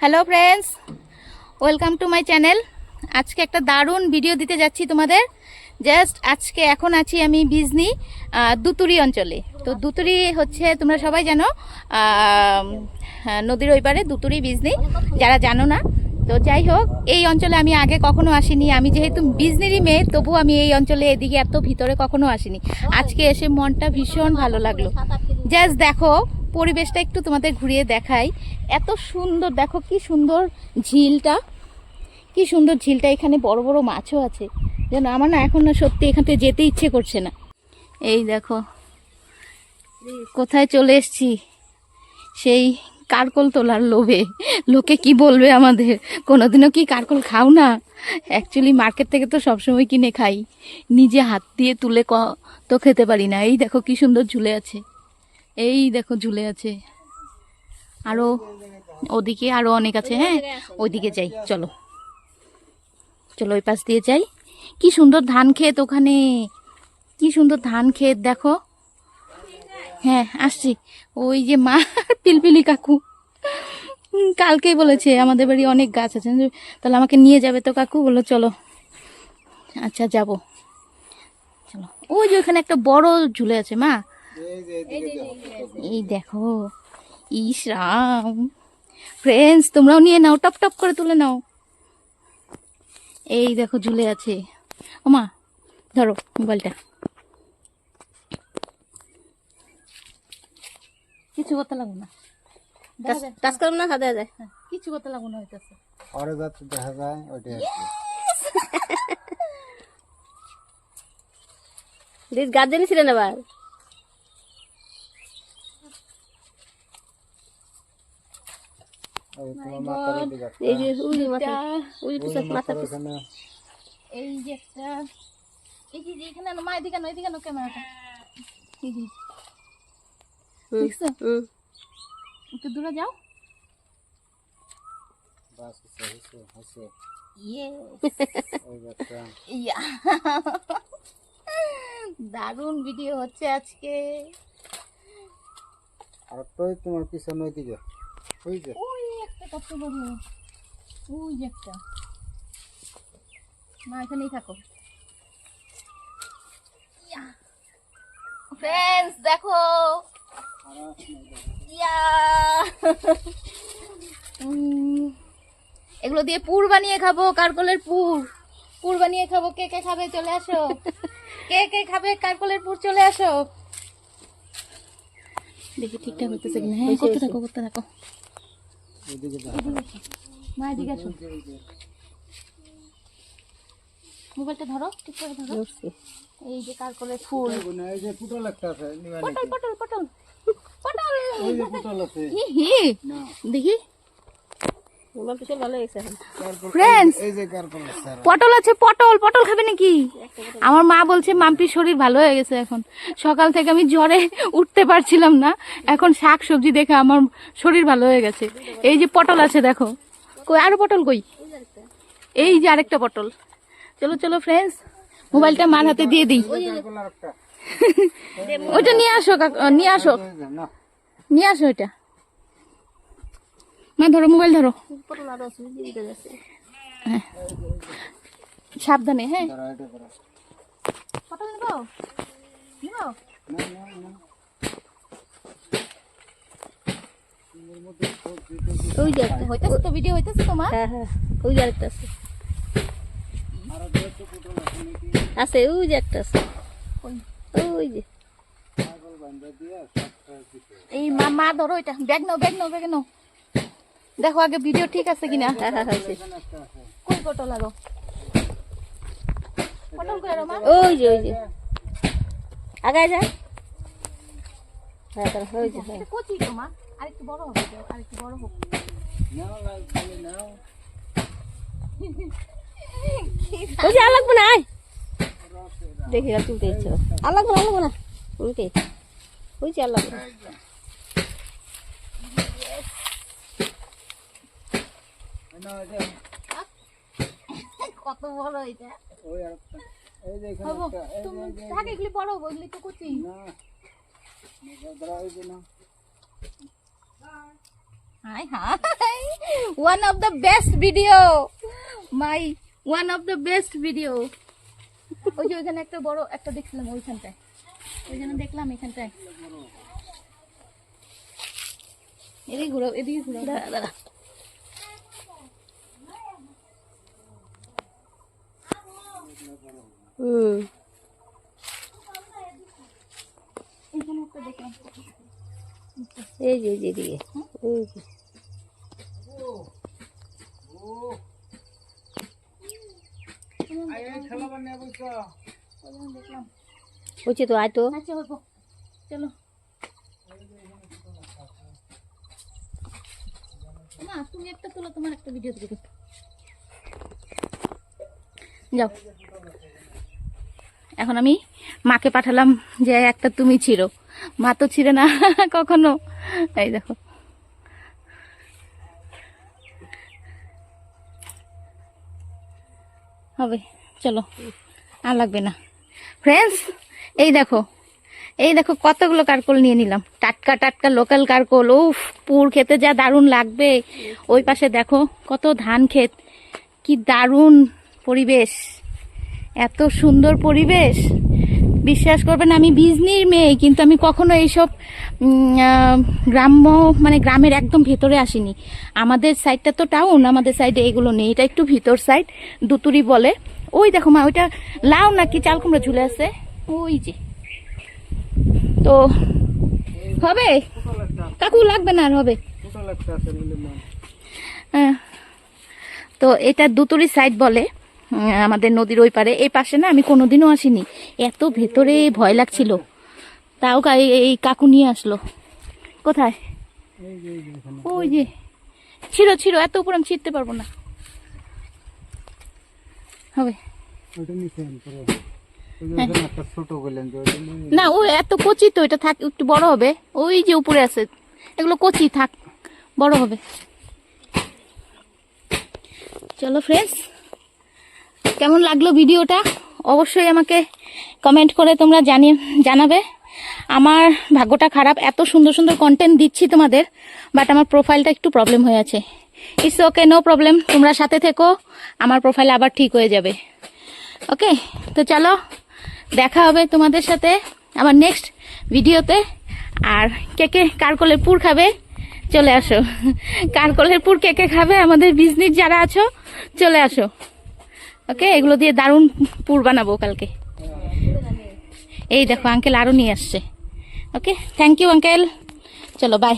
Hello friends welcome to my channel আজকে একটা দারুণ ভিডিও দিতে যাচ্ছি তোমাদের। জাস্ট আজকে এখন আছি আমি বিজনি দুতুরি অঞ্চলে। তো দুতুরি হচ্ছে তোমরা সবাই জানো হ্যাঁ, নদীর ওই পারে দুতুরি বিজনি। যারা জানো না তো যাই হোক এই অঞ্চলে আমি আগে কখনো আসিনি। আমি যেহেতু বিজনিরই মেয়ে তবু আমি এই অঞ্চলে এদিকে এত ভিতরে কখনো আসিনি। আজকে এসে মনটা ভীষণ ভালো লাগল। জাস্ট দেখো পরিবেশটা একটু তোমাদের ঘুরিয়ে দেখাই। এত সুন্দর, দেখো কি সুন্দর ঝিলটা। কি সুন্দর ঝিলটা, এখানে বড় বড় মাছও আছে। যেন আমার না এখন না সত্যি এখান থেকে যেতে ইচ্ছে করছে না। এই দেখো, কোথায় চলে এসছি? সেই কারকল তোলার লোভে। লোকে কি বলবে আমাদের? কোনোদিনও কি কারকল খাও না? অ্যাকচুয়ালি মার্কেট থেকে তো সবসময় কিনে খাই। নিজে হাত দিয়ে তুলে ক তো খেতে পারি না। এই দেখো কি সুন্দর ঝুলে আছে। এই দেখো ঝুলে আছে। আরও ওদিকে আরও অনেক আছে হ্যাঁ? ওইদিকে যাই, চলো। চলো ওই পাশ দিয়ে যাই। কি সুন্দর ধান ক্ষেত ওখানে। কি সুন্দর ধান ক্ষেত, দেখো। হ্যাঁ আসছি। ওই যে মা, পিলপিলি কাকু। কালকেই বলেছে, আমাদের বাড়ি অনেক গাছ আছে। তাহলে আমাকে নিয়ে যাবে তো কাকু? বলল, চলো। আচ্ছা যাব। চলো। ওই যে ওখানে একটা বড় ঝুলে আছে, মা। এই দেখো ইস রাম ফ্রেন্ডস তোমরাও নিয়ে নাও টপ টপ করে তুলে নাও। এই দেখো ঝুলে আছে। ওমা ধরো মোবাইলটা। কিছু করতে লাগবো না। দেখা যায়। টাচ না খাওয়া যায় হ্যাঁ, কিছু করতে লাগবো না হইতেছে। দেখা যায় ওইটাই আর দিস গার্জেনই ছিলেন আবার ওই তোমার মাথার দিকে একটা, এই যে উই মাথা উই পিছন মাথা এই যে একটা এই যে যে এখানে মা এদিকে আনো এদিকে ক্যামেরাটা। এই যে দেখছ? একটু দূরে যাও। বাস হচ্ছে, হচ্ছে, হচ্ছে। ইয়ে ওই যে ইয়া। দারুণ ভিডিও হচ্ছে আজকে। আর ওই তোমার পিছনে ওইদিকে ওই যে। একটা কত বড় ওই যে একটা। মা এখানেই থাকো। ফ্রেন্ডস দেখো। এগুলো দিয়ে পুর বানিয়ে খাব কারকলের পুর। পুর বানিয়ে খাব কে কে খাবে চলে আসো। কে কে খাবে কারকলের পুর চলে আসো। দেখি ঠিকঠাক হইতেছে কিনা। হ্যাঁ করতে থাকো করতে থাকো। ওইদিকে দেখা মা এদিকে আসো মোবাইলটা ধরো ঠিক করে ধরো। এই যে কারকলের ফুল। না, এই যে পুটল একটা আছে পটল পটল পটল পটল। ওই যে পুটল আছে। হি হি। না। দেখি। পটল আছে পটল পটল খাবে নাকি? আমার মা বলছে মাম্পির শরীর ভালো হয়ে গেছে এখন। সকাল থেকে আমি জ্বরে উঠতে পারছিলাম না। এখন শাক সবজি দেখে আমার শরীর ভালো হয়ে গেছে। এই যে পটল আছে দেখো। কই আরও পটল কই? এই যে আরেকটা পটল। চলো চলো ফ্রেন্ডস মোবাইলটা মার হাতে দিয়ে দিই। ওইটা নিয়ে আসো নিয়ে আসো। নিয়ে আসো ওইটা মা ধরো মোবাইল ধরো। যাচ্ছে সাবধানে হ্যাঁ। তো ভিডিও হ্যাঁ হ্যাঁ। আছে। ওই যে একটা আছে। এই মা মা ধরো এটা। ব্যাগ নাও ব্যাগ নাও ব্যাগ নাও। দেখো আগে ভিডিও ঠিক আছে কিনা? হ্যাঁ হ্যাঁ কই পটল কই ওই যে ওই যে। হ্যাঁ যে হ্যাঁ। এটা কচি তো মা। আরেকটু বড় হবে আরেকটু বড় হোক। নাও নাও ওই যে আর না আয়। দেখি তুলতে ইচ্ছে করে। না আর না। উল্টে। ওই যে আর না না ওই যে কত বড় এটা? ওই আর একটা। এই যে এখানে একটা তুমি থাকে এগুলি বড় তো কচি না hi hi one of the best video my one of the best video ওই যে ওইখানে একটা বড় একটা দেখছিলাম ওইখানটায়। ওইখানে দেখলাম এখানটায়। এদিকে ঘুরো এদিকে ঘুরো। দাঁড়া দাঁড়া। হুম এখানে একটা দেখলাম এই যে এই যে এদিকে এই যে আয় এই খেলা বানিয়ে বুঝছ ওইখানে দেখলাম হচ্ছে তো আয় তো আচ্ছা হইব চলো না তুমি একটা তোলো তোমার একটা ভিডিও দিকে যাও এখন আমি মাকে পাঠালাম যে একটা তুমি ছিল মা তো ছিঁড়ে না, কখনো। এই দেখো। হবে, চলো। আর লাগবে না। ফ্রেন্ডস এই দেখো। এই দেখো কতগুলো কারকোল নিয়ে নিলাম। টাটকা টাটকা লোকাল কারকোল, উফ, পুর খেতে যা দারুণ লাগবে। ওই পাশে দেখো কত ধান ক্ষেত। কি দারুণ পরিবেশ। এত সুন্দর পরিবেশ। বিশ্বাস করবেন আমি বিজনির মেয়ে কিন্তু আমি কখনো এইসব গ্রাম্য মানে গ্রামের একদম ভেতরে আসিনি। আমাদের সাইডটা তো টাউন আমাদের সাইডে এগুলো নেই। এটা একটু ভিতর সাইড দুতুরি বলে। ওই দেখো মা ওইটা লাউ নাকি চাল কুমড়া ঝুলে আছে? ওই যে। তো হবে? কাকু লাগবে না আর হবে? হ্যাঁ। তো এটা দুতুরি সাইড বলে। আমাদের নদীর ওই পারে। এই পাশে না আমি কোনোদিনও আসিনি। এত ভেতরে ভয় লাগছিল। তাও এই- কাকু নিয়ে আসলো। কোথায়? ওই যে। ছিল ছিল এত উপর আমি ছিটতে পারব না। হবে। ওইটা নিচে আন করো ওই যে ওখানে একটা ছোট বললেন যে ওইটা নিয়ে না ও এত কচি তো এটা থাক একটু বড় হবে। ওই যে উপরে আছে। এগুলো কচি থাক। বড় হবে। চলো ফ্রেন্ডস কেমন লাগল ভিডিওটা? অবশ্যই আমাকে কমেন্ট করে তোমরা জানিয়ে, জানাবে। আমার ভাগ্যটা খারাপ, এত সুন্দর সুন্দর কন্টেন্ট দিচ্ছি তোমাদের বাট আমার প্রোফাইলটা একটু প্রবলেম হয়ে আছে। ইটস ওকে নো প্রবলেম তোমরা সাথে থেকো, আমার প্রোফাইল আবার ঠিক হয়ে যাবে। ওকে তো চলো, দেখা হবে তোমাদের সাথে আমার নেক্সট ভিডিওতে আর কে কে কারকলের পুর খাবে, চলে আসো। কারকলের পুর কে কে খাবে, আমাদের বিজনেস যারা আছো, চলে আসো। ওকে? এগুলো দিয়ে দারুণ পুর বানাবো কালকে। এই দেখো আঙ্কেল আরও নিয়ে আসছে। ওকে? থ্যাংক ইউ আঙ্কেল চলো বাই